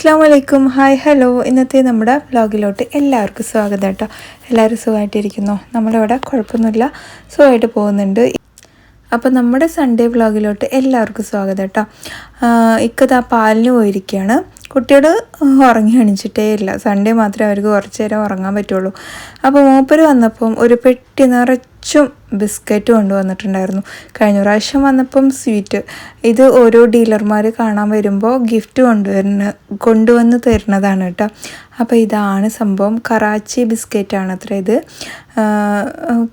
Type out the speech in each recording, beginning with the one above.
അസ്സാം വലൈക്കും hi hello ഇന്നത്തെ നമ്മുടെ വ്ലോഗിലോട്ട് എല്ലാവർക്കും സ്വാഗതം കേട്ടോ. എല്ലാവരും സുഖമായിട്ടിരിക്കുന്നു. നമ്മളിവിടെ കുഴപ്പമൊന്നുമില്ല. സുഖമായിട്ട് പോകുന്നുണ്ട്. അപ്പോൾ നമ്മുടെ സൺഡേ വ്ലോഗിലോട്ട് എല്ലാവർക്കും സ്വാഗതം കേട്ടോ. ഇക്കത് ആ പാലിന് പോയിരിക്കുകയാണ്. കുട്ടികൾ ഉറങ്ങി എണിച്ചിട്ടേ ഇല്ല. സൺഡേ മാത്രമേ അവർക്ക് കുറച്ച് നേരം ഉറങ്ങാൻ പറ്റുള്ളൂ. അപ്പോൾ മൂപ്പര് വന്നപ്പം ഒരു പെട്ടി നിറച്ചും ബിസ്ക്കറ്റ് കൊണ്ടുവന്നിട്ടുണ്ടായിരുന്നു കഴിഞ്ഞ പ്രാവശ്യം വന്നപ്പം സ്വീറ്റ്. ഇത് ഓരോ ഡീലർമാർ കാണാൻ വരുമ്പോൾ ഗിഫ്റ്റ് കൊണ്ടുവരുന്ന കൊണ്ടുവന്ന് തരുന്നതാണ് കേട്ടോ. അപ്പോൾ ഇതാണ് സംഭവം. കറാച്ചി ബിസ്ക്കറ്റാണ് അത്ര ഇത്.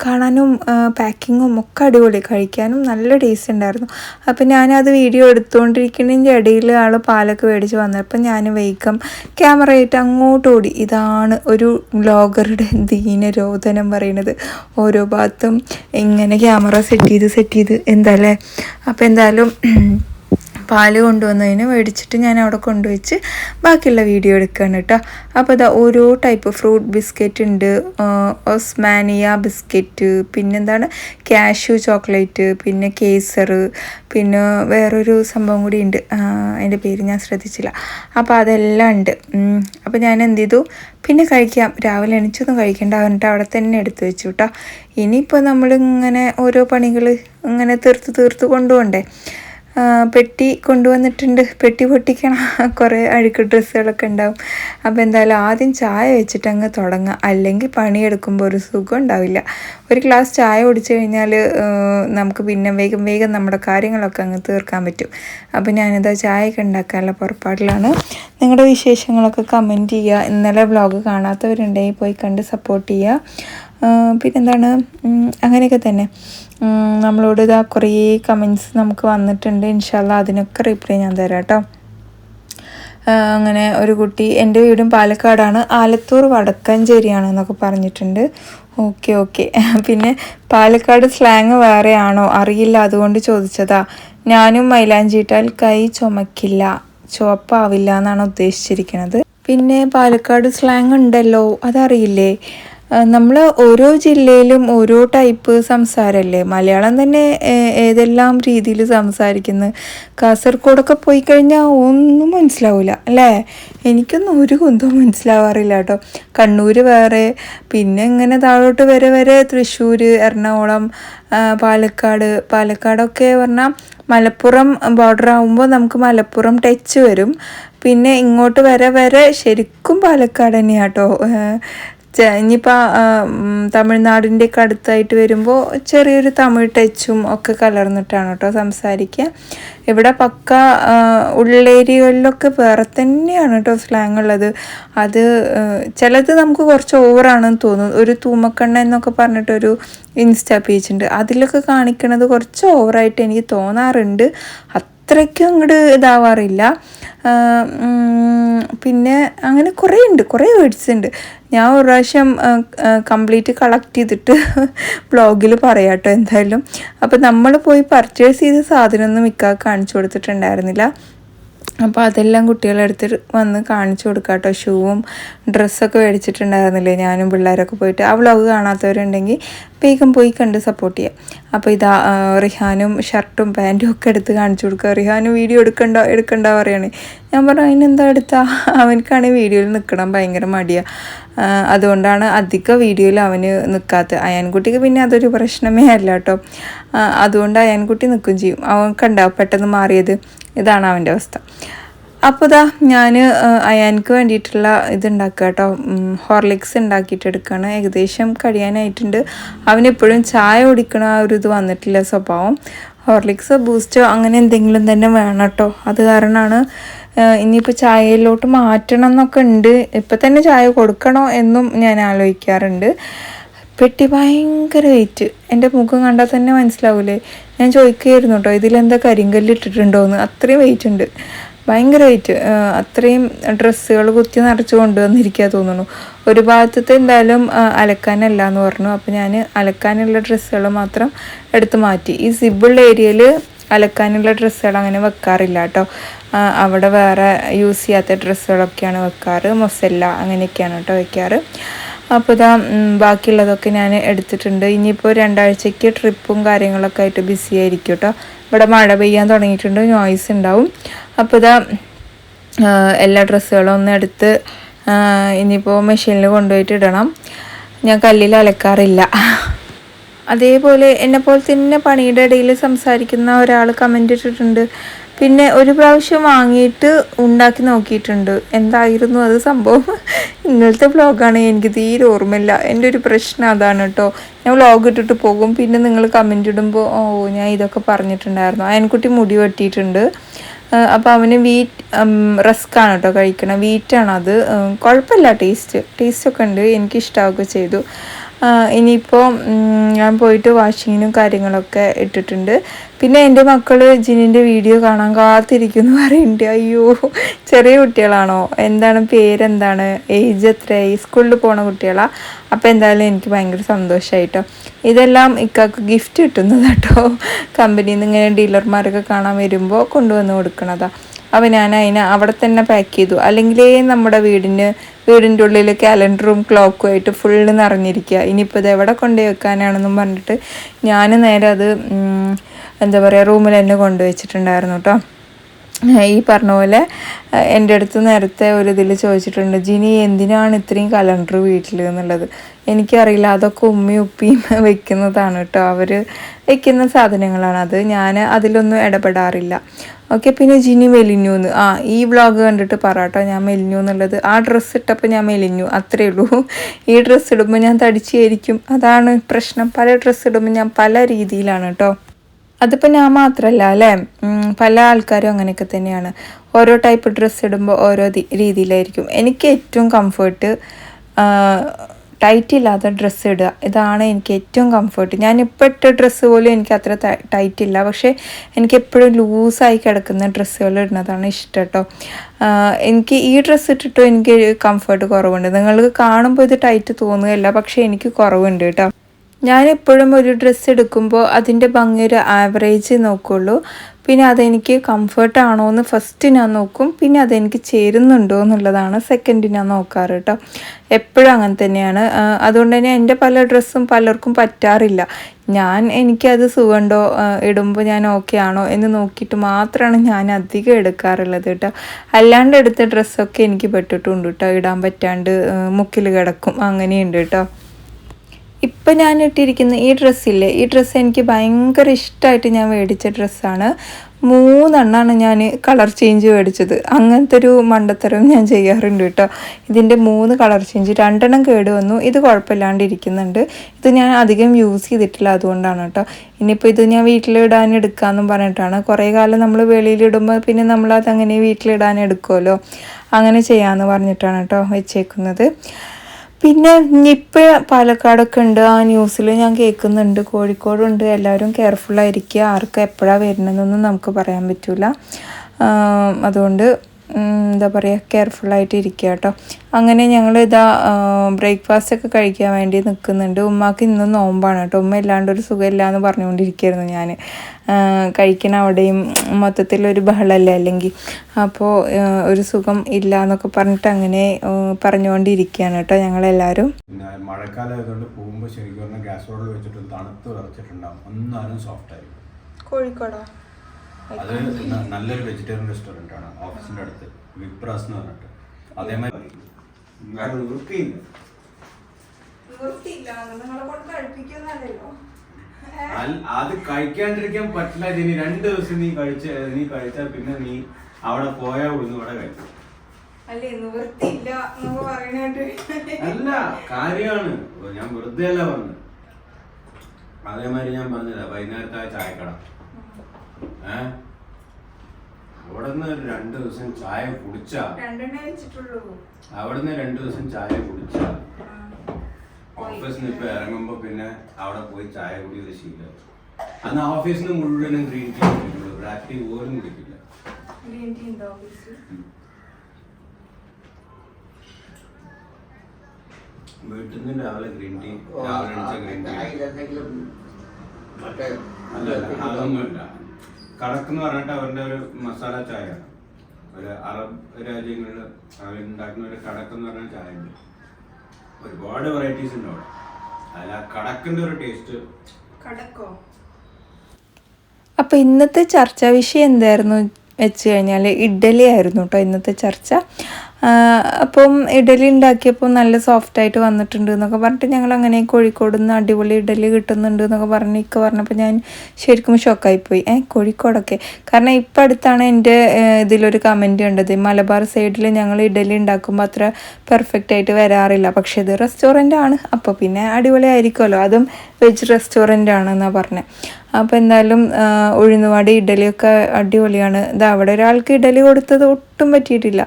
കാണാനും പാക്കിങ്ങും ഒക്കെ അടിപൊളി. കഴിക്കാനും നല്ല ടേസ്റ്റ് ഉണ്ടായിരുന്നു. അപ്പോൾ ഞാനത് വീഡിയോ എടുത്തുകൊണ്ടിരിക്കുന്നതിന്റെ ഇടയിൽ ആൾ പാലൊക്കെ മേടിച്ച് വന്നപ്പോൾ ഞാൻ ക്യാമറ ക്യാമറയായിട്ട് അങ്ങോട്ട് ഓടി. ഇതാണ് ഒരു വ്ലോഗറുടെ ദീനരോധനം പറയുന്നത്. ഓരോ ഭാഗത്തും ഇങ്ങനെ ക്യാമറ സെറ്റ് ചെയ്ത് സെറ്റ് ചെയ്ത്. എന്താ അപ്പോൾ എന്തായാലും പാൽ കൊണ്ടുവന്നതിന് മേടിച്ചിട്ട് ഞാൻ അവിടെ കൊണ്ടുവച്ച് ബാക്കിയുള്ള വീഡിയോ എടുക്കുകയാണ് കേട്ടോ. അപ്പോൾ അതാ ഓരോ ടൈപ്പ് ഫ്രൂട്ട് ബിസ്ക്കറ്റ് ഉണ്ട്. ഓസ്മാനിയ ബിസ്ക്കറ്റ് പിന്നെന്താണ്? കാഷ്യൂ ചോക്ലേറ്റ് പിന്നെ കേസർ പിന്നെ വേറൊരു സംഭവം കൂടി ഉണ്ട്. അതിന്റെ പേര് ഞാൻ ശ്രദ്ധിച്ചില്ല. അപ്പോൾ അതെല്ലാം ഉണ്ട്. അപ്പോൾ ഞാൻ എന്ത് ചെയ്തു? പിന്നെ കഴിക്കാം. രാവിലെ എണിച്ചൊന്നും കഴിക്കേണ്ട. പറഞ്ഞിട്ട് അവിടെ തന്നെ എടുത്തു വെച്ചു കേട്ടോ. ഇനിയിപ്പോൾ നമ്മളിങ്ങനെ ഓരോ പണികൾ ഇങ്ങനെ തീർത്ത് തീർത്ത് കൊണ്ടുപോകണ്ടേ? പെട്ടി കൊണ്ടുവന്നിട്ടുണ്ട്. പെട്ടി പൊട്ടിക്കണം. കുറേ അഴുക്ക് ഡ്രസ്സുകളൊക്കെ ഉണ്ടാവും. അപ്പോൾ എന്തായാലും ആദ്യം ചായ വെച്ചിട്ട് അങ്ങ് തുടങ്ങാം. അല്ലെങ്കിൽ പണിയെടുക്കുമ്പോൾ ഒരു സുഖം ഉണ്ടാവില്ല. ഒരു ഗ്ലാസ് ചായ കുടിച്ചു കഴിഞ്ഞാൽ നമുക്ക് പിന്നെ വേഗം വേഗം നമ്മുടെ കാര്യങ്ങളൊക്കെ അങ്ങ് തീർക്കാൻ പറ്റും. അപ്പോൾ ഞാനിതാ ചായയൊക്കെ ഉണ്ടാക്കാനുള്ള പുറപ്പാടിലാണ്. നിങ്ങളുടെ വിശേഷങ്ങളൊക്കെ കമന്റ് ചെയ്യുക. ഇന്നലെ വ്ളോഗ് കാണാത്തവരുണ്ടെങ്കിൽ പോയി കണ്ട് സപ്പോർട്ട് ചെയ്യുക. പിന്നെന്താണ്? അങ്ങനെയൊക്കെ തന്നെ. നമ്മളോട് ഇതാ കുറേ കമൻസ് നമുക്ക് വന്നിട്ടുണ്ട്. ഇൻഷാല്ല അതിനൊക്കെ റിപ്ലൈ ഞാൻ തരാം കേട്ടോ അങ്ങനെ ഒരു കുട്ടി എന്റെ വീടും പാലക്കാടാണ്. ആലത്തൂർ വടക്കഞ്ചേരിയാണ് എന്നൊക്കെ പറഞ്ഞിട്ടുണ്ട്. Okay okay. പിന്നെ പാലക്കാട് സ്ലാങ് വേറെയാണോ? അറിയില്ല അതുകൊണ്ട് ചോദിച്ചതാ. ഞാനും മൈലാഞ്ചിട്ടാൽ കൈ ചുമക്കില്ല ചുവപ്പാവില്ല എന്നാണ് ഉദ്ദേശിച്ചിരിക്കുന്നത് പിന്നെ പാലക്കാട് സ്ലാങ് ഉണ്ടല്ലോ അതറിയില്ലേ? നമ്മൾ ഓരോ ജില്ലയിലും ഓരോ ടൈപ്പ് സംസാരമല്ലേ മലയാളം തന്നെ ഏതെല്ലാം രീതിയിൽ സംസാരിക്കുന്നു? കാസർഗോഡൊക്കെ പോയി കഴിഞ്ഞാൽ ഒന്നും മനസ്സിലാവില്ല അല്ലേ? എനിക്കൊന്നും ഒരു കുന്തവും മനസ്സിലാവാറില്ല കേട്ടോ. കണ്ണൂർ വേറെ പിന്നെ ഇങ്ങനെ താഴോട്ട് വരെ വരെ തൃശ്ശൂർ എറണാകുളം പാലക്കാട് പാലക്കാടൊക്കെ പറഞ്ഞാൽ മലപ്പുറം ബോർഡർ ആകുമ്പോൾ നമുക്ക് മലപ്പുറം ടച്ച് വരും. പിന്നെ ഇങ്ങോട്ട് വരെ വരെ ശരിക്കും പാലക്കാട് തന്നെയാട്ടോ ഇനിയിപ്പോൾ തമിഴ്നാടിന്റെ ഒക്കെ അടുത്തായിട്ട് വരുമ്പോൾ ചെറിയൊരു തമിഴ് ടച്ചും ഒക്കെ കലർന്നിട്ടാണ് കേട്ടോ സംസാരിക്കുക ഇവിടെ പക്ക ഉള്ളേരിയകളിലൊക്കെ വേറെ തന്നെയാണ് കേട്ടോ സ്ലാങ് ഉള്ളത് അത് ചിലത് നമുക്ക് കുറച്ച് ഓവറാണെന്ന് തോന്നുന്നു. ഒരു തൂമക്കണ്ണ എന്നൊക്കെ പറഞ്ഞിട്ടൊരു ഇൻസ്റ്റാ പേജ് ഉണ്ട് അതിലൊക്കെ കാണിക്കുന്നത് കുറച്ച് ഓവറായിട്ട് എനിക്ക് തോന്നാറുണ്ട്. അത്രയ്ക്കും അങ്ങോട്ട് ഇതാവാറില്ല. പിന്നെ അങ്ങനെ കുറേ ഉണ്ട് കുറേ വേർഡ്സ് ഉണ്ട്. ഞാൻ ഒരു പ്രാവശ്യം കംപ്ലീറ്റ് കളക്ട് ചെയ്തിട്ട് ബ്ലോഗിൽ പറയാം കേട്ടോ എന്തായാലും. അപ്പോൾ നമ്മൾ പോയി പർച്ചേസ് ചെയ്ത സാധനമൊന്നും മിക്ക കാണിച്ചു കൊടുത്തിട്ടുണ്ടായിരുന്നില്ല. അപ്പോൾ അതെല്ലാം കുട്ടികളെടുത്ത് വന്ന് കാണിച്ചു കൊടുക്കാം കേട്ടോ ഷൂവും ഡ്രസ്സൊക്കെ മേടിച്ചിട്ടുണ്ടായിരുന്നില്ലേ? ഞാനും പിള്ളേരൊക്കെ പോയിട്ട്. ആ വ്ളോഗ് കാണാത്തവരുണ്ടെങ്കിൽ വേഗം പോയി കണ്ട് സപ്പോർട്ട് ചെയ്യാം. അപ്പോൾ ഇതാ റിഹാനും ഷർട്ടും പാന്റും ഒക്കെ എടുത്ത് കാണിച്ചു കൊടുക്കുക. റിഹാനും വീഡിയോ എടുക്കണ്ടോ എടുക്കണ്ടോ പറയാണ്. ഞാൻ പറഞ്ഞു അതിനെന്താ എടുത്താ? അവനക്കാണെങ്കിൽ വീഡിയോയിൽ നിൽക്കണം ഭയങ്കര മടിയാണ് അതുകൊണ്ടാണ് അധിക വീഡിയോയിൽ അവന് നിൽക്കാത്തത് അയാൻകുട്ടിക്ക് പിന്നെ അതൊരു പ്രശ്നമേ അല്ല കേട്ടോ അതുകൊണ്ട് അയാൻകുട്ടി നിൽക്കും ചെയ്യും. അവൻ കണ്ടാവും പെട്ടെന്ന് മാറിയത്. ഇതാണ് അവന്റെ അവസ്ഥ. അപ്പോൾ ഇതാ ഞാൻ അയാൻക്ക് വേണ്ടിയിട്ടുള്ള ഇതുണ്ടാക്കുക കേട്ടോ. ഹോർലിക്സ് ഉണ്ടാക്കിയിട്ട് എടുക്കുകയാണ്. ഏകദേശം കഴിയാനായിട്ടുണ്ട്. അവനെപ്പോഴും ചായ ഓടിക്കണ ആ ഒരു ഇത് വന്നിട്ടില്ല സ്വഭാവം. ഹോർലിക്സ് ബൂസ്റ്റോ അങ്ങനെ എന്തെങ്കിലും തന്നെ വേണം കേട്ടോ. അത് കാരണമാണ് ഇനിയിപ്പോൾ ചായയിലോട്ട് മാറ്റണം എന്നൊക്കെ ഉണ്ട്. ഇപ്പം തന്നെ ചായ കൊടുക്കണോ എന്നും ഞാൻ ആലോചിക്കാറുണ്ട്. പെട്ടി ഭയങ്കര വെയിറ്റ് എന്റെ മുഖം കണ്ടാൽ തന്നെ മനസ്സിലാവൂലേ. ഞാൻ ചോദിക്കുകയായിരുന്നു കേട്ടോ ഇതിലെന്താ കരിങ്കല്ല് ഇട്ടിട്ടുണ്ടോ എന്ന് അത്രയും വെയിറ്റ് ഉണ്ട്. ഭയങ്കര വെയിറ്റ് അത്രയും ഡ്രസ്സുകൾ കുത്തി നിറച്ച് കൊണ്ടുവന്നിരിക്കുക തോന്നുന്നു. ഒരു ഭാഗത്തത്തെ എന്തായാലും അലക്കാനല്ല എന്ന് പറഞ്ഞു. അപ്പോൾ ഞാൻ അലക്കാനുള്ള ഡ്രസ്സുകൾ മാത്രം എടുത്ത് മാറ്റി. ഈ സിബിൾ ഏരിയയിൽ അലക്കാനുള്ള ഡ്രസ്സുകൾ അങ്ങനെ വെക്കാറില്ല കേട്ടോ. അവിടെ വേറെ യൂസ് ചെയ്യാത്ത ഡ്രസ്സുകളൊക്കെയാണ് വെക്കാറ്. മൊസല്ല അങ്ങനെയൊക്കെയാണ് കേട്ടോ വെക്കാറ്. അപ്പോൾ ഇതാ ബാക്കിയുള്ളതൊക്കെ ഞാൻ എടുത്തിട്ടുണ്ട്. ഇനിയിപ്പോൾ രണ്ടാഴ്ചയ്ക്ക് ട്രിപ്പും കാര്യങ്ങളൊക്കെ ആയിട്ട് ബിസി ആയിരിക്കും കേട്ടോ ഇവിടെ മഴ പെയ്യാൻ തുടങ്ങിയിട്ടുണ്ട് നോയ്സ് ഉണ്ടാവും. അപ്പോൾ ഇതാ എല്ലാ ഡ്രസ്സുകളും ഒന്ന് എടുത്ത് ഇനിയിപ്പോൾ മെഷീനിൽ കൊണ്ടുപോയിട്ട് ഇടണം. ഞാൻ കല്ലിൽ അലക്കാറില്ല. അതേപോലെ എന്നെപ്പോലെ തന്നെ പണിയുടെ ഇടയിൽ സംസാരിക്കുന്ന ഒരാൾ കമന്റ് ഇട്ടിട്ടുണ്ട്. പിന്നെ ഒരു പ്രാവശ്യം വാങ്ങിയിട്ട് ഉണ്ടാക്കി നോക്കിയിട്ടുണ്ട്. എന്തായിരുന്നു അത് സംഭവം? ഇന്നലത്തെ വ്ളോഗാണ് എനിക്ക് തീരെ ഓർമ്മയില്ല. എന്റെ ഒരു പ്രശ്നം അതാണ് കേട്ടോ. ഞാൻ വ്ളോഗ് ഇട്ടിട്ട് പോകും. പിന്നെ നിങ്ങൾ കമന്റ് ഇടുമ്പോൾ ഓ ഞാൻ ഇതൊക്കെ പറഞ്ഞിട്ടുണ്ടായിരുന്നു. അയൻകുട്ടി മുടി വെട്ടിയിട്ടുണ്ട്. അപ്പോൾ അവന് വീറ്റ് റസ്ക്കാണ് കേട്ടോ കഴിക്കണം. വീറ്റാണത് കുഴപ്പമില്ല ടേസ്റ്റ്. ടേസ്റ്റൊക്കെ ഉണ്ട്. എനിക്ക് ഇഷ്ടമാവുകയൊക്കെ ചെയ്തു. ഇനിയിപ്പോൾ ഞാൻ പോയിട്ട് വാഷിങ്ങിനും കാര്യങ്ങളൊക്കെ ഇട്ടിട്ടുണ്ട്. പിന്നെ എന്റെ മക്കൾ ജിനിന്റെ വീഡിയോ കാണാൻ കാത്തിരിക്കുന്നു പറയുന്നുണ്ട് അയ്യോ ചെറിയ കുട്ടികളാണോ? എന്താണ് പേരെന്താണ്? ഏജ് എത്രയായി? സ്കൂളിൽ പോണ കുട്ടികളാണ് അപ്പോൾ എന്തായാലും എനിക്ക് ഭയങ്കര സന്തോഷമായിട്ടോ ഇതെല്ലാം ഇക്കാക്ക് ഗിഫ്റ്റ് കിട്ടുന്നത് കേട്ടോ കമ്പനിയിൽ നിന്ന് ഇങ്ങനെ ഡീലർമാരൊക്കെ കാണാൻ വരുമ്പോൾ കൊണ്ടുവന്ന് കൊടുക്കണതാ. അപ്പോൾ ഞാൻ അതിനെ അവിടെ തന്നെ പാക്ക് ചെയ്തു. അല്ലെങ്കിലേ നമ്മുടെ വീടിന് വീടിന്റെ ഉള്ളിൽ കാലണ്ടറും ക്ലോക്കും ആയിട്ട് ഫുള്ള് നിറഞ്ഞിരിക്കുക. ഇനിയിപ്പോൾ ഇത് എവിടെ കൊണ്ടുപോയി വെക്കാനാണെന്നും പറഞ്ഞിട്ട് ഞാൻ നേരെ അത് എന്താ പറയുക റൂമിൽ തന്നെ കൊണ്ടുവച്ചിട്ടുണ്ടായിരുന്നു കേട്ടോ ഈ പറഞ്ഞ പോലെ എന്റെ അടുത്ത് നേരത്തെ ഒരു ഇതിൽ ചോദിച്ചിട്ടുണ്ട് ജിനി എന്തിനാണ് ഇത്രയും കലണ്ടർ വീട്ടിൽ എന്നുള്ളത്. എനിക്കറിയില്ല അതൊക്കെ ഉമ്മയും ഉപ്പിയും വെക്കുന്നതാണ് കേട്ടോ. അവർ വെക്കുന്ന സാധനങ്ങളാണ്. അത് ഞാൻ അതിലൊന്നും ഇടപെടാറില്ല. ഓക്കെ പിന്നെ ജിനി മെലിഞ്ഞു എന്ന്. ആ ഈ വ്ളോഗ് കണ്ടിട്ട് പറ ഞാൻ മെലിഞ്ഞു എന്നുള്ളത്. ആ ഡ്രസ്സ് ഇട്ടപ്പോൾ ഞാൻ മെലിഞ്ഞു അത്രേ ഉള്ളൂ. ഈ ഡ്രസ്സ് ഇടുമ്പോൾ ഞാൻ തടിച്ചായിരിക്കും അതാണ് പ്രശ്നം. പല ഡ്രസ്സ് ഇടുമ്പോൾ ഞാൻ പല രീതിയിലാണ് കേട്ടോ. അതിപ്പോൾ ഞാൻ മാത്രമല്ല അല്ലേ? പല ആൾക്കാരും അങ്ങനെയൊക്കെ തന്നെയാണ്. ഓരോ ടൈപ്പ് ഡ്രസ്സ് ഇടുമ്പോൾ ഓരോ രീതിയിലായിരിക്കും. എനിക്ക് ഏറ്റവും കംഫേർട്ട് ടൈറ്റ് ഇല്ലാത്ത ഡ്രസ്സ് ഇടുക. ഇതാണ് എനിക്ക് ഏറ്റവും കംഫേർട്ട് ഞാൻ ഇപ്പോൾ ഇട്ട ഡ്രസ്സ് പോലും എനിക്ക് അത്ര ടൈറ്റ് ഇല്ല. പക്ഷേ എനിക്ക് എപ്പോഴും ലൂസായി കിടക്കുന്ന ഡ്രസ്സുകൾ ഇടുന്നതാണ് ഇഷ്ടം കേട്ടോ എനിക്ക് ഈ ഡ്രസ്സ് ഇട്ടിട്ടും എനിക്ക് കംഫേർട്ട് കുറവുണ്ട്. നിങ്ങൾക്ക് കാണുമ്പോൾ ഇത് ടൈറ്റ് തോന്നുകയില്ല. പക്ഷേ എനിക്ക് കുറവുണ്ട് കേട്ടോ ഞാൻ എപ്പോഴും ഒരു ഡ്രസ്സ് എടുക്കുമ്പോൾ അതിന്റെ ഭംഗി ഒരു ആവറേജ് നോക്കുള്ളൂ. പിന്നെ അതെനിക്ക് കംഫർട്ട് ആണോ എന്ന് ഫസ്റ്റ് ഞാൻ നോക്കും. പിന്നെ അതെനിക്ക് ചേരുന്നുണ്ടോ എന്നുള്ളതാണ് സെക്കൻഡ് ഞാൻ നോക്കാറ് കേട്ടോ. എപ്പോഴും അങ്ങനെ തന്നെയാണ്. അതുകൊണ്ട് തന്നെ എന്റെ പല ഡ്രസ്സും പലർക്കും പറ്റാറില്ല. ഞാൻ എനിക്കത് സുഖമുണ്ടോ ഇടുമ്പോൾ ഞാൻ ഓക്കെ ആണോ എന്ന് നോക്കിയിട്ട് മാത്രമാണ് ഞാൻ അധികം എടുക്കാറുള്ളത് കേട്ടോ. അല്ലാണ്ട് എടുത്ത ഡ്രസ്സൊക്കെ എനിക്ക് പെട്ടിട്ടുണ്ട് കേട്ടോ. ഇടാൻ പറ്റാണ്ട് മുക്കിൽ കിടക്കും. അങ്ങനെയുണ്ട് കേട്ടോ. ഇപ്പം ഞാൻ ഇട്ടിരിക്കുന്ന ഈ ഡ്രസ്സില്ലേ ഈ ഡ്രസ്സ് എനിക്ക് ഭയങ്കര ഇഷ്ടമായിട്ട് ഞാൻ മേടിച്ച ഡ്രസ്സാണ് മൂന്നെണ്ണമാണ് ഞാൻ കളർ ചേഞ്ച് മേടിച്ചത്. അങ്ങനത്തെ ഒരു മണ്ടത്തരം ഞാൻ ചെയ്യാറുണ്ട് കേട്ടോ. ഇതിന്റെ മൂന്ന് കളർ ചേഞ്ച് രണ്ടെണ്ണം കേട് വന്നു. ഇത് കുഴപ്പമില്ലാണ്ടിരിക്കുന്നുണ്ട്. ഇത് ഞാൻ അധികം യൂസ് ചെയ്തിട്ടില്ല അതുകൊണ്ടാണ് കേട്ടോ. ഇനിയിപ്പോൾ ഇത് ഞാൻ വീട്ടിലിടാൻ എടുക്കാമെന്നും പറഞ്ഞിട്ടാണ്. കുറേ കാലം നമ്മൾ വെളിയിലിടുമ്പോൾ പിന്നെ നമ്മളത് അങ്ങനെ വീട്ടിലിടാൻ എടുക്കുമല്ലോ അങ്ങനെ ചെയ്യാമെന്ന് പറഞ്ഞിട്ടാണ് കേട്ടോ വെച്ചേക്കുന്നത്. പിന്നെ നിപ്പ പാലക്കാടൊക്കെ ഉണ്ട്. ആ ന്യൂസിൽ ഞാൻ കേൾക്കുന്നുണ്ട്. കോഴിക്കോടുണ്ട്. എല്ലാവരും കെയർഫുള്ളായിരിക്കുക ആർക്ക് എപ്പോഴാണ് വരുന്നതെന്നൊന്നും നമുക്ക് പറയാൻ പറ്റില്ല അതുകൊണ്ട് എന്താ പറയുക കെയർഫുള്ളായിട്ട് ഇരിക്കുക കേട്ടോ അങ്ങനെ ഞങ്ങൾ ഇതാ ബ്രേക്ക്ഫാസ്റ്റ് ഒക്കെ കഴിക്കാൻ വേണ്ടി നിൽക്കുന്നുണ്ട് ഉമ്മാക്ക് ഇന്ന് നോമ്പാണ് കേട്ടോ ഉമ്മ ഇല്ലാണ്ട് ഒരു സുഖമില്ല എന്ന് പറഞ്ഞുകൊണ്ടിരിക്കുകയായിരുന്നു ഞാൻ കഴിക്കണ അവിടെയും മൊത്തത്തിൽ ഒരു ബഹളമല്ലേ അല്ലെങ്കിൽ അപ്പോൾ ഒരു സുഖം ഇല്ല എന്നൊക്കെ പറഞ്ഞിട്ട് അങ്ങനെ പറഞ്ഞുകൊണ്ടിരിക്കുകയാണ് കേട്ടോ ഞങ്ങളെല്ലാവരും പിന്നെ മഴക്കാലം ആയതുകൊണ്ട് പോകുമ്പോൾ ശരിക്കും പറഞ്ഞാൽ ഗ്യാസ് റോഡിൽ വെച്ചിട്ട് തണുത്ത് വിറച്ചിട്ടുണ്ടാവും. ഒന്നാലും സോഫ്റ്റ് ആയിരിക്കും. കോഴിക്കോടോ? അത് നല്ലൊരു വെജിറ്റേറിയൻ റെസ്റ്റോറന്റ് ആണ്. ഓഫീസിന്റെ അടുത്ത്. വിപ്രാസ് എന്ന് പറഞ്ഞിട്ട്. അതേമാതിരി അത് കഴിക്കാണ്ടിരിക്കാൻ പറ്റില്ല. ഇനി രണ്ട് ദിവസം നീ കഴിച്ച നീ കഴിച്ചാൽ പിന്നെ നീ അവിടെ പോയാ ഉള്ളു ഇവിടെ കഴിക്കും. അല്ലേ കാര്യമാണ്. ഞാൻ വെറുതെ അല്ല പറഞ്ഞു അതേമാതിരി ഞാൻ പറഞ്ഞില്ല വൈകുന്നേരത്തെ ചായക്കട. ഏ? രണ്ടു രണ്ട് ദിവസം ചായ കുടിച്ച? അവിടുന്ന് രണ്ട് ദിവസം ചായ കുടിച്ച? ഓഫീസിൽ നിന്ന് ഇപ്പൊ ഇറങ്ങുമ്പോ പിന്നെ അവിടെ പോയി ചായ കുടിയത് ശീലം. അന്ന് ഓഫീസിൽ നിന്ന് മുഴുവനും ഗ്രീൻ ടീ കുടിക്കുള്ളൂ. ബ്ലാക്ക് ടീ പോലും കുടിക്കില്ല. വീട്ടിൽ നിന്ന് രാവിലെ ഗ്രീൻ ടീ രാവിലെ ഗ്രീൻ ടീ. അല്ല, അതൊന്നുമില്ല. കടക്കെന്ന് പറഞ്ഞിട്ട് അവരുടെ ഒരു മസാല ചായ ഒരു അറബ് രാജ്യങ്ങളിൽ അവരുണ്ടാക്കുന്ന ഒരു കടക്കെന്ന് പറഞ്ഞ ചായ ഉണ്ട് ഒരുപാട് വെറൈറ്റീസ് ഉണ്ട് അവിടെ. അതിൽ ആ കടക്കിന്റെ ഒരു ടേസ്റ്റ് കടക്കോ? അപ്പൊ ഇന്നത്തെ ചർച്ചാ വിഷയം എന്തായിരുന്നു വെച്ച് കഴിഞ്ഞാൽ ഇഡ്ഡലി ആയിരുന്നു കേട്ടോ ഇന്നത്തെ ചർച്ച. അപ്പം ഇഡലി ഉണ്ടാക്കിയപ്പോൾ നല്ല സോഫ്റ്റായിട്ട് വന്നിട്ടുണ്ട് എന്നൊക്കെ പറഞ്ഞിട്ട് ഞങ്ങൾ അങ്ങനെ കോഴിക്കോട് നിന്ന് അടിപൊളി ഇഡലി കിട്ടുന്നുണ്ട് എന്നൊക്കെ പറഞ്ഞ് ഇക്ക പറഞ്ഞപ്പോൾ ഞാൻ ശരിക്കും ഷോക്കായിപ്പോയി ഏ കോഴിക്കോടൊക്കെ? കാരണം ഇപ്പം അടുത്താണ് എന്റെ ഇതിലൊരു കമന്റ് കണ്ടത്. മലബാർ സൈഡിൽ ഞങ്ങൾ ഇഡലി ഉണ്ടാക്കുമ്പോൾ അത്ര പെർഫെക്റ്റ് ആയിട്ട് വരാറില്ല. പക്ഷേ ഇത് റെസ്റ്റോറന്റ് ആണ്. അപ്പോൾ പിന്നെ അടിപൊളി ആയിരിക്കുമല്ലോ അതും വെജ് റെസ്റ്റോറന്റ് ആണെന്നാണ് പറഞ്ഞത് അപ്പോൾ എന്തായാലും ഉഴുന്നുവാടി ഇഡലിയൊക്കെ അടിപൊളിയാണ്. ഇത് അവിടെ ഒരാൾക്ക് ഇഡലി കൊടുത്തത് ഒട്ടും പറ്റിയിട്ടില്ല.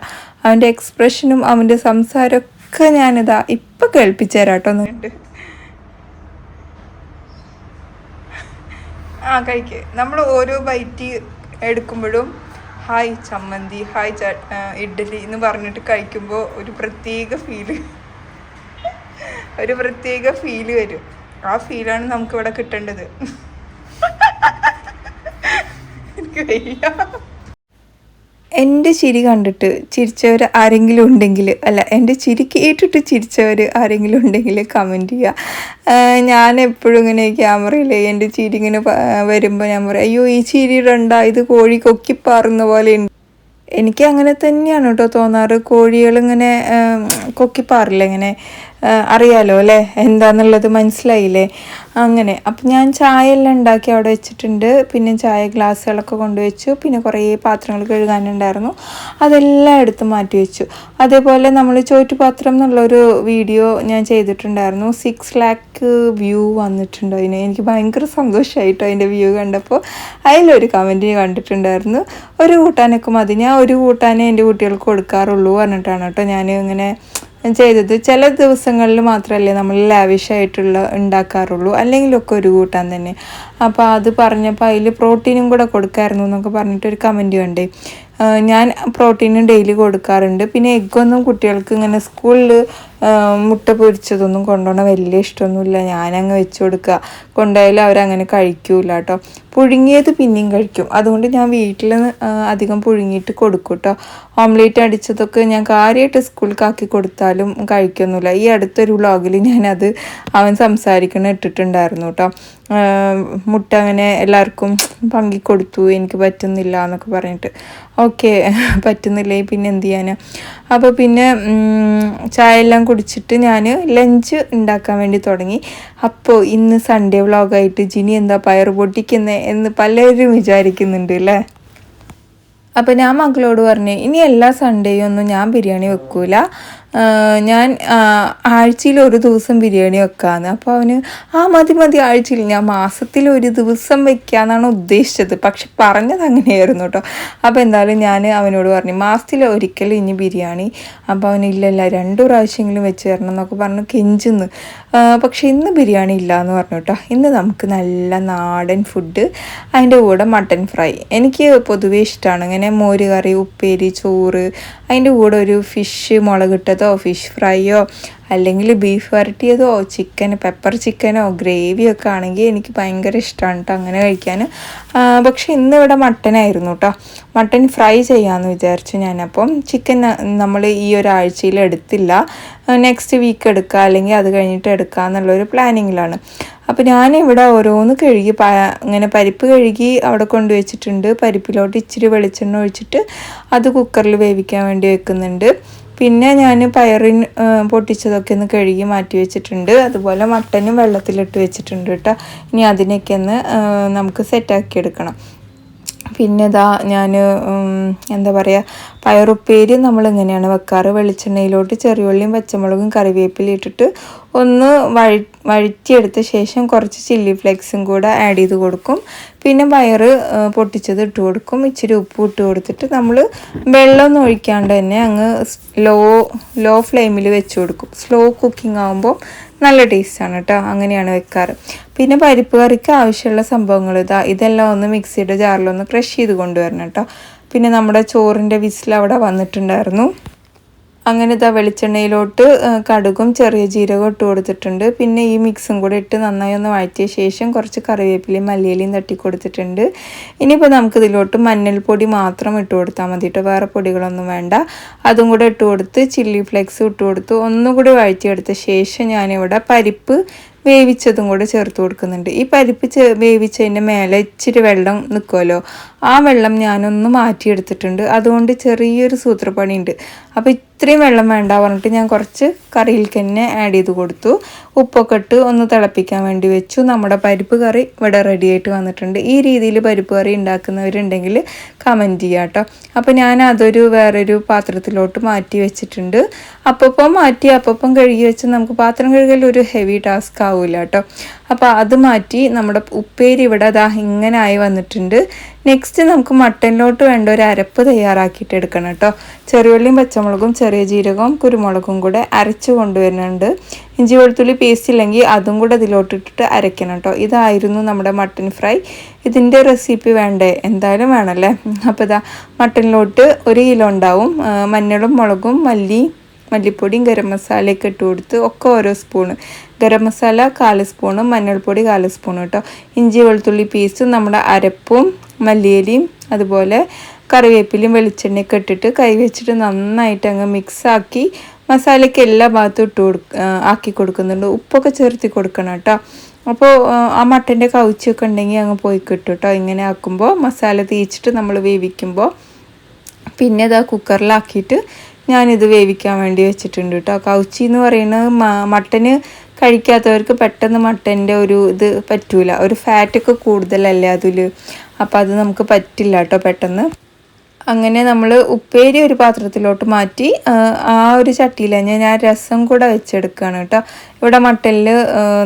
അവന്റെ എക്സ്പ്രഷനും അവന്റെ സംസാരമൊക്കെ ഞാനിതാ ഇപ്പം കേൾപ്പിച്ചു എന്ന് എന്നിട്ട് ആ കഴിക്ക്. നമ്മൾ ഓരോ ബൈറ്റ് എടുക്കുമ്പോഴും ഹായ് ചമ്മന്തി. ഹായ് ച ഇഡ്ഡലി എന്ന് പറഞ്ഞിട്ട് കഴിക്കുമ്പോൾ ഒരു പ്രത്യേക ഫീൽ ഒരു പ്രത്യേക ഫീൽ വരും. ആ ഫീലാണ് നമുക്കിവിടെ കിട്ടേണ്ടത്. എനിക്ക് വയ്യ. എന്റെ ചിരി കണ്ടിട്ട് ചിരിച്ചവർ ആരെങ്കിലും ഉണ്ടെങ്കിൽ അല്ല എന്റെ ചിരി കേട്ടിട്ട് ചിരിച്ചവർ ആരെങ്കിലും ഉണ്ടെങ്കിൽ കമന്റ് ചെയ്യുക. ഞാൻ എപ്പോഴും ഇങ്ങനെ ക്യാമറയിൽ എന്റെ ചിരി ഇങ്ങനെ വരുമ്പോൾ ഞാൻ പറയും അയ്യോ ഈ ചിരി ഇടണ്ട ഇത് കോഴി കൊക്കിപ്പാറുന്ന പോലെ ഉണ്ട് എനിക്ക് അങ്ങനെ തന്നെയാണ് കേട്ടോ തോന്നാറ്. കോഴികളിങ്ങനെ ഇങ്ങനെ കൊക്കിപ്പാറില്ല ഇങ്ങനെ അറിയാലോ അല്ലേ? എന്താന്നുള്ളത് മനസ്സിലായില്ലേ? അങ്ങനെ. അപ്പം ഞാൻ ചായ എല്ലാം ഉണ്ടാക്കി അവിടെ വെച്ചിട്ടുണ്ട്. പിന്നെ ചായ ഗ്ലാസ്സുകളൊക്കെ കൊണ്ടുവച്ചു. പിന്നെ കുറേ പാത്രങ്ങൾ കഴുകാനുണ്ടായിരുന്നു. അതെല്ലാം എടുത്ത് മാറ്റി വെച്ചു. അതേപോലെ നമ്മൾ ചോറ്റുപാത്രം എന്നുള്ളൊരു വീഡിയോ ഞാൻ ചെയ്തിട്ടുണ്ടായിരുന്നു. സിക്സ് ലാക്ക് വ്യൂ വന്നിട്ടുണ്ട് അതിന്. എനിക്ക് ഭയങ്കര സന്തോഷമായിട്ടോ അതിന്റെ വ്യൂ കണ്ടപ്പോൾ. അതിലൊരു കമന്റ് കണ്ടിട്ടുണ്ടായിരുന്നു. ഒരു കൂട്ടാനൊക്കെ മതി. ഞാൻ ഒരു കൂട്ടാനേ എന്റെ കുട്ടികൾക്ക് കൊടുക്കാറുള്ളൂ പറഞ്ഞിട്ടാണ് കേട്ടോ. ഞാൻ ഇങ്ങനെ ചെയ്തത്. ചില ദിവസങ്ങളിൽ മാത്രമല്ലേ നമ്മൾ ലാവിഷായിട്ടുള്ള ഉണ്ടാക്കാറുള്ളൂ. അല്ലെങ്കിലൊക്കെ ഒരു കൂട്ടാൻ തന്നെ. അപ്പോൾ അത് പറഞ്ഞപ്പോൾ അതിൽ പ്രോട്ടീനും കൂടെ കൊടുക്കായിരുന്നു എന്നൊക്കെ പറഞ്ഞിട്ടൊരു കമന്റ് കണ്ടേ. ഞാൻ പ്രോട്ടീനും ഡെയിലി കൊടുക്കാറുണ്ട്. പിന്നെ എഗ്ഗൊന്നും കുട്ടികൾക്ക് ഇങ്ങനെ സ്കൂളിൽ മുട്ട പൊരിച്ചതൊന്നും കൊണ്ടുപോകണ. വലിയ ഇഷ്ടമൊന്നുമില്ല. ഞാനങ്ങ് വെച്ച് കൊടുക്കുക. കൊണ്ടുപോയാലും അവരങ്ങനെ കഴിക്കൂല കേട്ടോ. പുഴുങ്ങിയത് പിന്നെയും കഴിക്കും. അതുകൊണ്ട് ഞാൻ വീട്ടിൽ അധികം പുഴുങ്ങിയിട്ട് കൊടുക്കും കേട്ടോ. ഓംലേറ്റ് അടിച്ചതൊക്കെ ഞാൻ കാര്യമായിട്ട് സ്കൂളിലേക്ക് കൊടുത്താലും കഴിക്കൊന്നുമില്ല. ഈ അടുത്തൊരു വ്ളോഗിൽ ഞാനത് അവൻ സംസാരിക്കണ ഇട്ടിട്ടുണ്ടായിരുന്നു കേട്ടോ. മുട്ട അങ്ങനെ എല്ലാവർക്കും പങ്കിക്കൊടുത്തു എനിക്ക് പറ്റുന്നില്ല എന്നൊക്കെ പറഞ്ഞിട്ട്. ഓക്കെ പറ്റുന്നില്ലേ പിന്നെ എന്ത് ചെയ്യാനാണ് അപ്പോൾ പിന്നെ ചായ എല്ലാം കുടിച്ചിട്ട് ഞാൻ ലഞ്ച് ഉണ്ടാക്കാൻ വേണ്ടി തുടങ്ങി. അപ്പോൾ ഇന്ന് സൺഡേ വ്ളോഗായിട്ട് ജിനി എന്താ പയർ പൊട്ടിക്കുന്നത് എന്ന് പലരും വിചാരിക്കുന്നുണ്ട് അല്ലേ അപ്പോൾ ഞാൻ മകളോട് പറഞ്ഞു ഇനി എല്ലാ സൺഡേയും ഒന്നും ഞാൻ ബിരിയാണി വെക്കൂല. ഞാൻ ആഴ്ചയിൽ ഒരു ദിവസം ബിരിയാണി വെക്കാന്ന്. അപ്പോൾ അവന് ആ മതി മതി ആഴ്ചയിൽ ഞാൻ മാസത്തിൽ ഒരു ദിവസം വെക്കാന്നാണ് ഉദ്ദേശിച്ചത്. പക്ഷെ പറഞ്ഞത് അങ്ങനെയായിരുന്നു കേട്ടോ അപ്പോൾ എന്തായാലും ഞാൻ അവനോട് പറഞ്ഞു മാസത്തിൽ ഒരിക്കലും ഇനി ബിരിയാണി. അപ്പോൾ അവൻ ഇല്ലല്ല രണ്ടു പ്രാവശ്യമെങ്കിലും വെച്ച് തരണം എന്നൊക്കെ പറഞ്ഞു കെഞ്ചുന്ന്. പക്ഷെ ഇന്ന് ബിരിയാണി ഇല്ല എന്ന് പറഞ്ഞു കേട്ടോ ഇന്ന് നമുക്ക് നല്ല നാടൻ ഫുഡ് അതിന്റെ കൂടെ മട്ടൻ ഫ്രൈ. എനിക്ക് പൊതുവേ ഇഷ്ടമാണ് ഇങ്ങനെ മോര് കറി ഉപ്പേരി ചോറ് അതിന്റെ കൂടെ ഒരു ഫിഷ് മുളകിട്ടതോ ഫിഷ് ഫ്രൈയോ അല്ലെങ്കിൽ ബീഫ് വരട്ടിയതോ ചിക്കൻ പെപ്പർ ചിക്കനോ ഗ്രേവിയോ ഒക്കെ ആണെങ്കിൽ എനിക്ക് ഭയങ്കര ഇഷ്ടമാണ് കേട്ടോ അങ്ങനെ കഴിക്കാൻ. പക്ഷേ ഇന്ന് ഇവിടെ മട്ടനായിരുന്നു കേട്ടോ മട്ടൻ ഫ്രൈ ചെയ്യാമെന്ന് വിചാരിച്ചു ഞാൻ അപ്പം ചിക്കൻ നമ്മൾ ഈ ഒരാഴ്ചയിൽ എടുത്തില്ല. നെക്സ്റ്റ് വീക്ക് എടുക്കുക അല്ലെങ്കിൽ അത് കഴിഞ്ഞിട്ട് എടുക്കുക എന്നുള്ളൊരു പ്ലാനിങ്ങിലാണ് അപ്പോൾ ഞാനിവിടെ ഓരോന്ന് കഴുകി പ ഇങ്ങനെ പരിപ്പ് കഴുകി അവിടെ കൊണ്ടുവച്ചിട്ടുണ്ട് പരിപ്പിലോട്ട് ഇച്ചിരി വെളിച്ചെണ്ണ ഒഴിച്ചിട്ട് അത് കുക്കറിൽ വേവിക്കാൻ വേണ്ടി വെക്കുന്നുണ്ട്. പിന്നെ ഞാൻ പയറിൻ ആ, പൊട്ടിച്ചതൊക്കെ ഒന്ന് കഴുകി മാറ്റി വെച്ചിട്ടുണ്ട്. അതുപോലെ മട്ടനും വെള്ളത്തിലിട്ട് വെച്ചിട്ടുണ്ട് കേട്ടോ. ഇനി അതിനൊക്കെ ഒന്ന് നമുക്ക് സെറ്റാക്കി എടുക്കണം. പിന്നെ ഇതാ ഞാൻ എന്താ പറയുക പയറുപ്പേരി നമ്മൾ ഇങ്ങനെയാണ് വെക്കാറ്. വെളിച്ചെണ്ണയിലോട്ട് ചെറിയുള്ളിയും പച്ചമുളകും കറിവേപ്പിലിട്ടിട്ട് ഒന്ന് വഴ വഴറ്റിയെടുത്ത ശേഷം കുറച്ച് ചില്ലി ഫ്ലേക്സും കൂടെ ആഡ് ചെയ്ത് കൊടുക്കും. പിന്നെ പയർ പൊട്ടിച്ചത് ഇട്ട് കൊടുക്കും. ഇച്ചിരി ഉപ്പ് ഇട്ട് കൊടുത്തിട്ട് നമ്മൾ വെള്ളമൊന്നും ഒഴിക്കാണ്ട് തന്നെ അങ്ങ് ലോ ലോ ഫ്ലെയിമിൽ വെച്ച് കൊടുക്കും. സ്ലോ കുക്കിംഗ് ആകുമ്പോൾ നല്ല ടേസ്റ്റാണ് കേട്ടോ അങ്ങനെയാണ് വെക്കാറ്. പിന്നെ പരിപ്പ് കറിക്ക് ആവശ്യമുള്ള സംഭവങ്ങൾ ഇതാ ഇതെല്ലാം ഒന്ന് മിക്സിയുടെ ജാറിലൊന്ന് ക്രഷ് ചെയ്ത് കൊണ്ടുവരണം കേട്ടോ പിന്നെ നമ്മുടെ ചോറിന്റെ വിസിൽ അവിടെ വന്നിട്ടുണ്ടായിരുന്നു. അങ്ങനെ ഇതാ വെളിച്ചെണ്ണയിലോട്ട് കടുകും ചെറിയ ജീരകവും ഇട്ട് കൊടുത്തിട്ടുണ്ട്. പിന്നെ ഈ മിക്സും കൂടെ ഇട്ട് നന്നായി ഒന്ന് വഴറ്റിയ ശേഷം കുറച്ച് കറിവേപ്പിലയും മല്ലിയിലയും തട്ടി കൊടുത്തിട്ടുണ്ട്. ഇനിയിപ്പോൾ നമുക്ക് ഇതിലോട്ട് മഞ്ഞൾപ്പൊടി മാത്രം ഇട്ട് കൊടുത്താൽ മതി കേട്ടോ വേറെ പൊടികളൊന്നും വേണ്ട. അതും കൂടെ ഇട്ട് കൊടുത്ത് ചില്ലി ഫ്ലെക്സ് ഇട്ട് കൊടുത്ത് ഒന്നും കൂടി വഴറ്റിയെടുത്ത ശേഷം ഞാനിവിടെ പരിപ്പ് വേവിച്ചതും കൂടെ ചേർത്ത് കൊടുക്കുന്നുണ്ട്. ഈ പരിപ്പ് ചേ വേവിച്ചതിന്റെ മേലെ ഇച്ചിരി വെള്ളം നിൽക്കുമല്ലോ ആ വെള്ളം ഞാനൊന്ന് മാറ്റിയെടുത്തിട്ടുണ്ട്. അതുകൊണ്ട് ചെറിയൊരു സൂത്രപ്പണിയുണ്ട്. അപ്പോൾ ഇത്രയും വെള്ളം വേണ്ട പറഞ്ഞിട്ട് ഞാൻ കുറച്ച് കറിയിലേക്ക് തന്നെ ആഡ് ചെയ്ത് കൊടുത്തു. ഉപ്പൊക്കെ ഇട്ട് ഒന്ന് തിളപ്പിക്കാൻ വേണ്ടി വെച്ചു. നമ്മുടെ പരിപ്പ് കറി ഇവിടെ റെഡി ആയിട്ട് വന്നിട്ടുണ്ട്. ഈ രീതിയിൽ പരിപ്പ് കറി ഉണ്ടാക്കുന്നവരുണ്ടെങ്കിൽ കമന്റ് ചെയ്യാം കേട്ടോ അപ്പോൾ ഞാൻ അതൊരു വേറൊരു പാത്രത്തിലോട്ട് മാറ്റി വെച്ചിട്ടുണ്ട്. അപ്പം മാറ്റി അപ്പം കഴുകി വെച്ച് നമുക്ക് പാത്രം കഴുകൽ ഒരു ഹെവി ടാസ്ക് ആവില്ല കേട്ടോ അപ്പോൾ അത് മാറ്റി നമ്മുടെ ഉപ്പേരി ഇവിടെ അതാ ഇങ്ങനെ ആയി വന്നിട്ടുണ്ട്. നെക്സ്റ്റ് നമുക്ക് മട്ടനിലോട്ട് വേണ്ട ഒരു അരപ്പ് തയ്യാറാക്കിയിട്ട് എടുക്കണം കേട്ടോ ചെറിയുള്ളിയും പച്ചമുളകും ചെറിയ ജീരകവും കുരുമുളകും കൂടെ അരച്ച് കൊണ്ടുവരുന്നുണ്ട്. ഇഞ്ചി വെളുത്തുള്ളി പേസ്റ്റ് ഇല്ലെങ്കിൽ അതും കൂടെ ഇതിലോട്ട് ഇട്ടിട്ട് അരയ്ക്കണം കേട്ടോ ഇതായിരുന്നു നമ്മുടെ മട്ടൻ ഫ്രൈ ഇതിന്റെ റെസിപ്പി വേണ്ടേ? എന്തായാലും വേണമല്ലേ അപ്പോൾ ഇതാ മട്ടനിലോട്ട് ഒരു കിലോ ഉണ്ടാവും. മഞ്ഞളും മുളകും മല്ലി മല്ലിപ്പൊടിയും ഗരം മസാലയൊക്കെ ഇട്ട് കൊടുത്ത് ഒക്കെ ഓരോ സ്പൂണ് ഗരം മസാല കാൽ സ്പൂണ് മഞ്ഞൾപ്പൊടി കാൽ സ്പൂണ് കേട്ടോ ഇഞ്ചി വെളുത്തുള്ളി പീസും നമ്മുടെ അരപ്പും മല്ലിയിലയും അതുപോലെ കറിവേപ്പിലയും വെളിച്ചെണ്ണയൊക്കെ ഇട്ടിട്ട് കൈ വെച്ചിട്ട് നന്നായിട്ട് അങ്ങ് മിക്സാക്കി മസാലയ്ക്ക് എല്ലാ ഭാഗത്തും ഇട്ട് ആക്കി കൊടുക്കുന്നുണ്ട്. ഉപ്പൊക്കെ ചേർത്തി കൊടുക്കണം കേട്ടോ അപ്പോൾ ആ മട്ടന്റെ കൗച്ചൊക്കെ ഉണ്ടെങ്കിൽ അങ്ങ് പോയി കിട്ടും കേട്ടോ ഇങ്ങനെ ആക്കുമ്പോൾ മസാല തേച്ചിട്ട് നമ്മൾ വേവിക്കുമ്പോൾ പിന്നെ ഇതാ കുക്കറിലാക്കിയിട്ട് ഞാനിത് വേവിക്കാൻ വേണ്ടി വെച്ചിട്ടുണ്ട് കേട്ടോ കൗച്ചി എന്ന് പറയുന്നത് മട്ടന് കഴിക്കാത്തവർക്ക് പെട്ടെന്ന് മട്ടന്റെ ഒരു ഇത് പറ്റൂല. ഒരു ഫാറ്റൊക്കെ കൂടുതലല്ലേ അതിൽ അപ്പോൾ അത് നമുക്ക് പറ്റില്ല കേട്ടോ പെട്ടെന്ന്. അങ്ങനെ നമ്മൾ ഉപ്പേരി ഒരു പാത്രത്തിലോട്ട് മാറ്റി ആ, ഒരു ചട്ടിയിൽ തന്നെ ഞാൻ രസം കൂടെ വെച്ചെടുക്കുകയാണ് കേട്ടോ. ഇവിടെ മട്ടലിൽ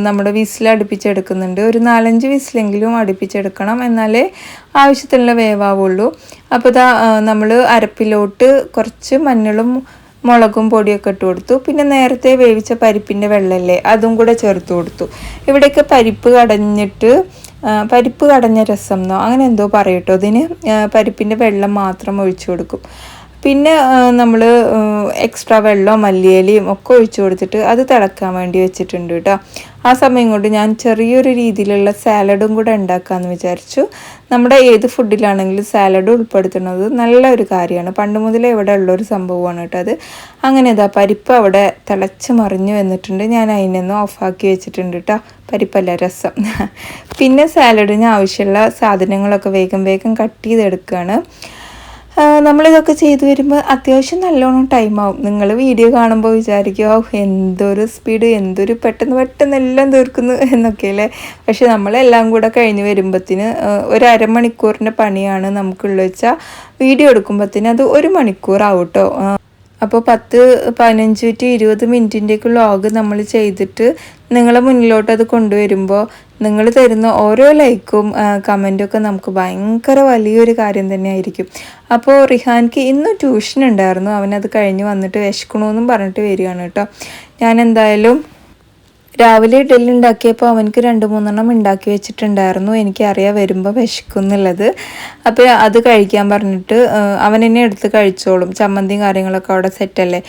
നമ്മുടെ വിസിൽ അടുപ്പിച്ചെടുക്കുന്നുണ്ട്. ഒരു നാലഞ്ച് വിസിലെങ്കിലും അടുപ്പിച്ചെടുക്കണം. എന്നാലേ ആവശ്യത്തിനുള്ള വേവാവുള്ളൂ. അപ്പോൾ ഇതാ നമ്മൾ അരപ്പിലോട്ട് കുറച്ച് മഞ്ഞളും മുളകും പൊടിയൊക്കെ ഇട്ട് കൊടുത്തു. പിന്നെ നേരത്തെ വേവിച്ച പരിപ്പിന്റെ വെള്ളമല്ലേ അതും കൂടെ ചേർത്ത് കൊടുത്തു. ഇവിടെയൊക്കെ പരിപ്പ് കടഞ്ഞിട്ട് പരിപ്പ് കടഞ്ഞ രസം എന്നോ അങ്ങനെ എന്തോ പറയട്ടോ അതിന് പരിപ്പിന്റെ വെള്ളം മാത്രം ഒഴിച്ചു കൊടുക്കും. പിന്നെ നമ്മൾ എക്സ്ട്രാ വെള്ളവും മല്ലിയിലയും ഒക്കെ ഒഴിച്ചു കൊടുത്തിട്ട് അത് തിളക്കാൻ വേണ്ടി വെച്ചിട്ടുണ്ട് കേട്ടോ. ആ സമയം കൊണ്ട് ഞാൻ ചെറിയൊരു രീതിയിലുള്ള സാലഡും കൂടെ ഉണ്ടാക്കാമെന്ന് വിചാരിച്ചു. നമ്മുടെ ഏത് ഫുഡിലാണെങ്കിലും സാലഡ് ഉൾപ്പെടുത്തുന്നത് നല്ല ഒരു കാര്യമാണ്. പണ്ട് മുതലേ ഇവിടെ ഉള്ളൊരു സംഭവമാണ് കേട്ടോ അത്. അങ്ങനെ ഇതാ പരിപ്പ് അവിടെ തിളച്ച് മറിഞ്ഞു വന്നിട്ടുണ്ട്. ഞാൻ അതിനൊന്ന് ഓഫാക്കി വെച്ചിട്ടുണ്ട് കേട്ടോ. പരിപ്പല്ല രസം. പിന്നെ സാലഡിന് ആവശ്യമുള്ള സാധനങ്ങളൊക്കെ വേഗം വേഗം കട്ട് ചെയ്തെടുക്കുകയാണ്. നമ്മളിതൊക്കെ ചെയ്തു വരുമ്പോൾ അത്യാവശ്യം നല്ലോണം ടൈം ആവും. നിങ്ങൾ വീഡിയോ കാണുമ്പോൾ വിചാരിക്കുക "ഔ, എന്തൊരു സ്പീഡ് എന്തൊരു പെട്ടെന്ന് പെട്ടെന്ന് എല്ലാം തീർക്കുന്നു എന്നൊക്കെയല്ലേ. പക്ഷെ നമ്മളെല്ലാം കൂടെ കഴിഞ്ഞ് വരുമ്പോഴത്തിന് ഒരു അരമണിക്കൂറിന്റെ പണിയാണ് നമുക്കുള്ള വെച്ചാൽ വീഡിയോ എടുക്കുമ്പോഴത്തേന് അത് ഒരു മണിക്കൂറാവും കേട്ടോ അപ്പോൾ പത്ത് പതിനഞ്ച് ടു ഇരുപത് മിനിറ്റിന്റെയൊക്കെ ലോഗ് നമ്മൾ ചെയ്തിട്ട് നിങ്ങളെ മുന്നിലോട്ട് അത് കൊണ്ടുവരുമ്പോൾ നിങ്ങൾ തരുന്ന ഓരോ ലൈക്കും കമന്റും ഒക്കെ നമുക്ക് ഭയങ്കര വലിയൊരു കാര്യം തന്നെയായിരിക്കും. അപ്പോൾ റിഹാൻക്ക് ഇന്ന് ട്യൂഷൻ ഉണ്ടായിരുന്നു. അവനത് കഴിഞ്ഞ് വന്നിട്ട് വിശക്കണമെന്നും പറഞ്ഞിട്ട് വരികയാണ് കേട്ടോ. ഞാൻ എന്തായാലും രാവിലെ ഇഡലി ഉണ്ടാക്കിയപ്പോൾ അവനക്ക് രണ്ട് മൂന്നെണ്ണം ഉണ്ടാക്കി വെച്ചിട്ടുണ്ടായിരുന്നു. എനിക്കറിയാം വരുമ്പോൾ വിശക്കുന്നുള്ളത്. അപ്പോൾ അത് കഴിക്കാൻ പറഞ്ഞിട്ട് അവൻ എന്നെ എടുത്ത് കഴിച്ചോളും. ചമ്മന്തിയും കാര്യങ്ങളൊക്കെ അവിടെ സെറ്റല്ലേ.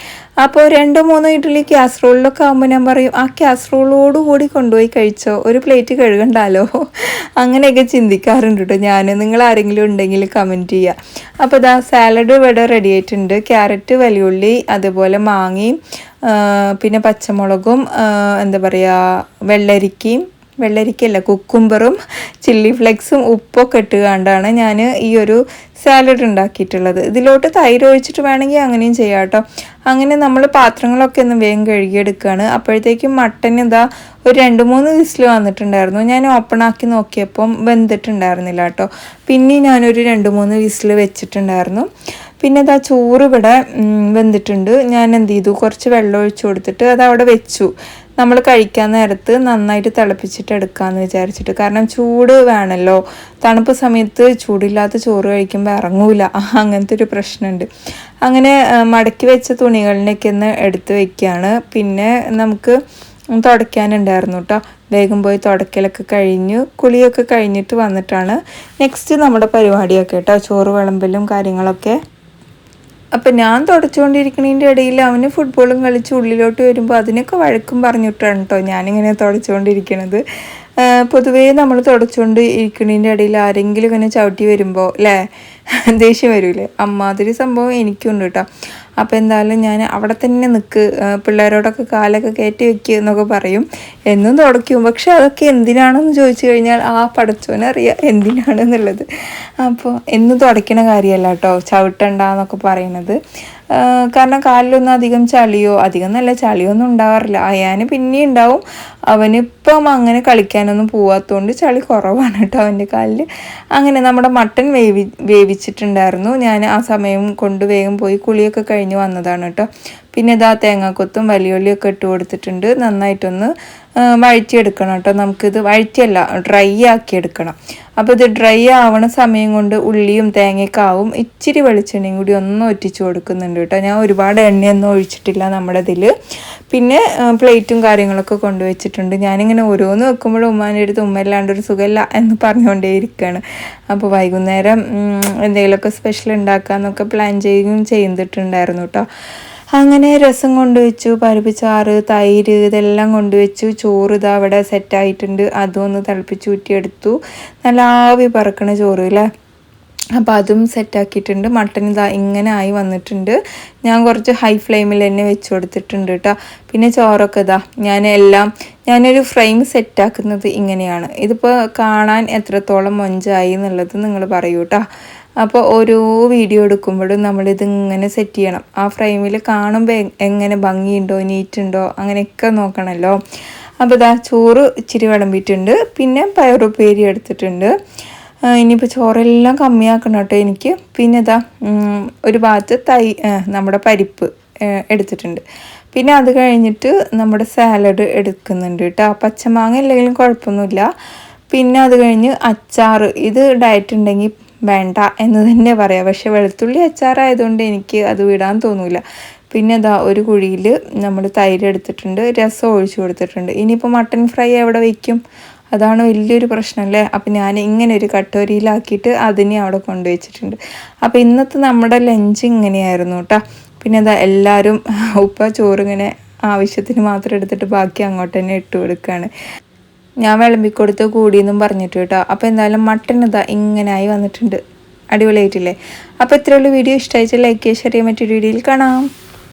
അപ്പോൾ രണ്ട് മൂന്ന് ഇഡ്ഡലി കാസറോളിലൊക്കെ ആകുമ്പോൾ ഞാൻ പറയും ആ കാസറോളോട് കൂടി കൊണ്ടുപോയി കഴിച്ചോ? ഒരു പ്ലേറ്റ് കഴുകണ്ടാലോ? അങ്ങനെയൊക്കെ ചിന്തിക്കാറുണ്ട് കേട്ടോ ഞാൻ നിങ്ങൾ ആരെങ്കിലും ഉണ്ടെങ്കിൽ കമന്റ് ചെയ്യുക അപ്പോൾ ഇതാ സാലഡ് ഇവിടെ റെഡി ആയിട്ടുണ്ട്. ക്യാരറ്റ് വലിയുള്ളി അതുപോലെ മാങ്ങയും പിന്നെ പച്ചമുളകും എന്താ പറയുക വെള്ളരിക്കയും വെള്ളരിക്കല്ല കുക്കുംബറും ചില്ലി ഫ്ലെക്സും ഉപ്പൊക്കെ ഇട്ട് കണ്ടാണ് ഞാൻ ഈ ഒരു സാലഡ് ഉണ്ടാക്കിയിട്ടുള്ളത്. ഇതിലോട്ട് തൈര് ഒഴിച്ചിട്ട് വേണമെങ്കിൽ അങ്ങനെയും ചെയ്യാം കേട്ടോ. അങ്ങനെ നമ്മൾ പാത്രങ്ങളൊക്കെ ഒന്ന് വേഗം കഴുകിയെടുക്കുകയാണ്. അപ്പോഴത്തേക്കും മട്ടൻ ഇതാ ഒരു രണ്ട് മൂന്ന് വിസിൽ വന്നിട്ടുണ്ടായിരുന്നു. ഞാൻ ഓപ്പൺ ആക്കി നോക്കിയപ്പം വെന്തിട്ടുണ്ടായിരുന്നില്ല കേട്ടോ. പിന്നെ ഞാനൊരു രണ്ട് മൂന്ന് വിസിൽ വെച്ചിട്ടുണ്ടായിരുന്നു. പിന്നെ ഇതാ ചോറ് ഇവിടെ വെന്തിട്ടുണ്ട്. ഞാൻ എന്ത് ചെയ്തു? കുറച്ച് വെള്ളം ഒഴിച്ചു കൊടുത്തിട്ട് അത് അവിടെ വെച്ചു. നമ്മൾ കഴിക്കാൻ നേരത്ത് നന്നായിട്ട് തിളപ്പിച്ചിട്ട് എടുക്കാമെന്ന് വിചാരിച്ചിട്ട്. കാരണം ചൂട് വേണമല്ലോ തണുപ്പ് സമയത്ത് ചൂടില്ലാത്ത ചോറ് കഴിക്കുമ്പോൾ ഇറങ്ങൂല. അങ്ങനത്തെ ഒരു പ്രശ്നമുണ്ട്. അങ്ങനെ മടക്കി വെച്ച തുണികളിനൊക്കെ ഒന്ന് എടുത്ത് വെക്കുകയാണ് പിന്നെ നമുക്ക് തുടയ്ക്കാനുണ്ടായിരുന്നു കേട്ടോ വേഗം പോയി തുടക്കലൊക്കെ കഴിഞ്ഞു. കുളിയൊക്കെ കഴിഞ്ഞിട്ട് വന്നിട്ടാണ്. നെക്സ്റ്റ് നമ്മുടെ പരിപാടിയൊക്കെ കേട്ടോ ചോറ് വിളമ്പലും കാര്യങ്ങളൊക്കെ. അപ്പം ഞാൻ തുടച്ചുകൊണ്ടിരിക്കുന്നതിന്റെ ഇടയിൽ അവന് ഫുട്ബോളും കളിച്ച് ഉള്ളിലോട്ട് വരുമ്പോൾ അതിനൊക്കെ വഴക്കും പറഞ്ഞിട്ടാണ് കേട്ടോ ഞാനിങ്ങനെ തുടച്ചുകൊണ്ടിരിക്കണത്. പൊതുവേ നമ്മൾ തുടച്ചുകൊണ്ട് ഇരിക്കുന്നതിന്റെ ഇടയിൽ ആരെങ്കിലും ഇങ്ങനെ ചവിട്ടി വരുമ്പോൾ അല്ലേ ദേഷ്യം വരൂലേ? അമ്മാതിരി സംഭവം എനിക്കുണ്ട് കേട്ടോ അപ്പോൾ എന്തായാലും ഞാൻ അവിടെ തന്നെ നിൽക്ക് പിള്ളേരോടൊക്കെ കാലൊക്കെ കയറ്റി വെക്കുക എന്നൊക്കെ പറയും. എന്നും തുടയ്ക്കും. പക്ഷെ അതൊക്കെ എന്തിനാണെന്ന് ചോദിച്ചു കഴിഞ്ഞാൽ ആ പടച്ചോനറിയാം എന്തിനാണെന്നുള്ളത്. അപ്പോൾ എന്നും തുടയ്ക്കണ കാര്യമല്ല കേട്ടോ ചവിട്ടണ്ടെന്നൊക്കെ പറയുന്നത് ആ, കാരണം കാലിലൊന്നും അധികം ചളിയോ അധികം നല്ല ചളിയൊന്നും ഉണ്ടാവാറില്ല. അയാന് പിന്നെ ഉണ്ടാവും. അവനിപ്പം അങ്ങനെ കളിക്കാനൊന്നും പോവാത്തതുകൊണ്ട് ചളി കുറവാണ് കേട്ടോ അവന്റെ കാലിൽ അങ്ങനെ നമ്മുടെ മട്ടൻ വേവി വേവിച്ചിട്ടുണ്ടായിരുന്നു. ഞാൻ ആ സമയം കൊണ്ട് വേഗം പോയി കുളിയൊക്കെ കഴിഞ്ഞ് വന്നതാണ് കേട്ടോ. പിന്നെ ഇതാ തേങ്ങാക്കൊത്തും വലിയുള്ളിയൊക്കെ ഇട്ട് കൊടുത്തിട്ടുണ്ട്. നന്നായിട്ടൊന്ന് വഴറ്റിയെടുക്കണം കേട്ടോ. നമുക്കിത് വഴറ്റിയല്ല ഡ്രൈ ആക്കി എടുക്കണം അപ്പോൾ ഇത് ഡ്രൈ ആവണ സമയം കൊണ്ട് ഉള്ളിയും തേങ്ങയൊക്കെ ഇച്ചിരി വെളിച്ചെണ്ണയും കൂടി ഒന്ന് ഒറ്റിച്ച് കൊടുക്കുന്നുണ്ട് കേട്ടോ. ഞാൻ ഒരുപാട് എണ്ണയൊന്നും ഒഴിച്ചിട്ടില്ല നമ്മുടെ ഇതിൽ പിന്നെ പ്ലേറ്റും കാര്യങ്ങളൊക്കെ കൊണ്ടുവച്ചിട്ടുണ്ട് ഞാനിങ്ങനെ ഓരോന്ന് വെക്കുമ്പോഴും ഉമ്മാന്റെ അടുത്ത് ഉമ്മ ഇല്ലാണ്ട് ഒരു സുഖമില്ല എന്ന് പറഞ്ഞുകൊണ്ടേ ഇരിക്കുകയാണ് അപ്പോൾ വൈകുന്നേരം എന്തെങ്കിലുമൊക്കെ സ്പെഷ്യൽ ഉണ്ടാക്കാമെന്നൊക്കെ പ്ലാൻ ചെയ്യുകയും ചെയ്തിട്ടുണ്ടായിരുന്നു കേട്ടോ. അങ്ങനെ രസം കൊണ്ടുവച്ചു പരിപ്പ് ചാറ് തൈര് ഇതെല്ലാം കൊണ്ടുവച്ചു. ചോറ് ഇതാ അവിടെ സെറ്റായിട്ടുണ്ട് അതും ഒന്ന് തിളപ്പിച്ച് ഊറ്റിയെടുത്തു. നല്ല ആവി പറക്കണ ചോറ് അല്ലേ അപ്പോൾ അതും സെറ്റാക്കിയിട്ടുണ്ട് മട്ടൻ ഇതാ ഇങ്ങനെ ആയി വന്നിട്ടുണ്ട്. ഞാൻ കുറച്ച് ഹൈ ഫ്ലെയിമിൽ തന്നെ വെച്ച് കൊടുത്തിട്ടുണ്ട് കേട്ടോ പിന്നെ ചോറൊക്കെ ഇതാ. ഞാൻ എല്ലാം ഞാനൊരു ഫ്രെയിം സെറ്റാക്കുന്നത് ഇങ്ങനെയാണ്. ഇതിപ്പോൾ കാണാൻ എത്രത്തോളം മൊഞ്ചായി എന്നുള്ളത് നിങ്ങൾ പറയൂ കേട്ടോ അപ്പോൾ ഓരോ വീഡിയോ എടുക്കുമ്പോഴും നമ്മളിത് ഇങ്ങനെ സെറ്റ് ചെയ്യണം. ആ ഫ്രെയിമിൽ കാണുമ്പോൾ എങ്ങനെ ഭംഗിയുണ്ടോ നീറ്റുണ്ടോ അങ്ങനെയൊക്കെ നോക്കണമല്ലോ അപ്പോൾ ഇതാ ചോറ് ഇച്ചിരി വിളമ്പിയിട്ടുണ്ട്. പിന്നെ പയറുപ്പേരി എടുത്തിട്ടുണ്ട്. ഇനിയിപ്പോൾ ചോറെല്ലാം കമ്മിയാക്കണം കേട്ടോ എനിക്ക്. പിന്നെ ഇതാ ഒരു ഭാഗത്ത് തൈ നമ്മുടെ പരിപ്പ് എടുത്തിട്ടുണ്ട്. പിന്നെ അത് കഴിഞ്ഞിട്ട് നമ്മുടെ സാലഡ് എടുക്കുന്നുണ്ട് കേട്ടോ. പച്ചമാങ്ങ ഇല്ലെങ്കിലും കുഴപ്പമൊന്നുമില്ല. പിന്നെ അത് കഴിഞ്ഞ് അച്ചാറ്. ഇത് ഡയറ്റ് ഉണ്ടെങ്കിൽ വേണ്ട എന്ന് തന്നെ പറയാം. പക്ഷെ വെളുത്തുള്ളി അച്ചാറായതുകൊണ്ട് എനിക്ക് അത് വിടാൻ തോന്നില്ല പിന്നെ ഇതാ ഒരു കുഴിയിൽ നമ്മൾ തൈര് എടുത്തിട്ടുണ്ട് രസം ഒഴിച്ചു കൊടുത്തിട്ടുണ്ട്. ഇനിയിപ്പോൾ മട്ടൻ ഫ്രൈ എവിടെ വയ്ക്കും അതാണ് വലിയൊരു പ്രശ്നം അല്ലേ അപ്പം ഞാൻ ഇങ്ങനെ ഒരു കട്ടോരിയിലാക്കിയിട്ട് അതിനെ അവിടെ കൊണ്ടുവച്ചിട്ടുണ്ട്. അപ്പോൾ ഇന്നത്തെ നമ്മുടെ ലഞ്ച് ഇങ്ങനെയായിരുന്നു കേട്ടോ പിന്നെ അതാ എല്ലാവരും ഉപ്പ ചോറിങ്ങനെ ആവശ്യത്തിന് മാത്രം എടുത്തിട്ട് ബാക്കി അങ്ങോട്ട് തന്നെ ഇട്ട് കൊടുക്കുകയാണ് ഞാൻ വിളമ്പിക്കൊടുത്ത് കൂടിയെന്നും പറഞ്ഞിട്ട് കേട്ടോ. അപ്പോൾ എന്തായാലും മട്ടൺ ഇതാ ഇങ്ങനായി വന്നിട്ടുണ്ട്. അടിപൊളിയായിട്ടില്ലേ? അപ്പോൾ ഇത്രയുള്ള വീഡിയോ ഇഷ്ടമായിട്ട് ലൈക്ക് ചെയ്യുക ഷെയർ ചെയ്യാൻ മറ്റൊരു വീഡിയോയിൽ കാണാം.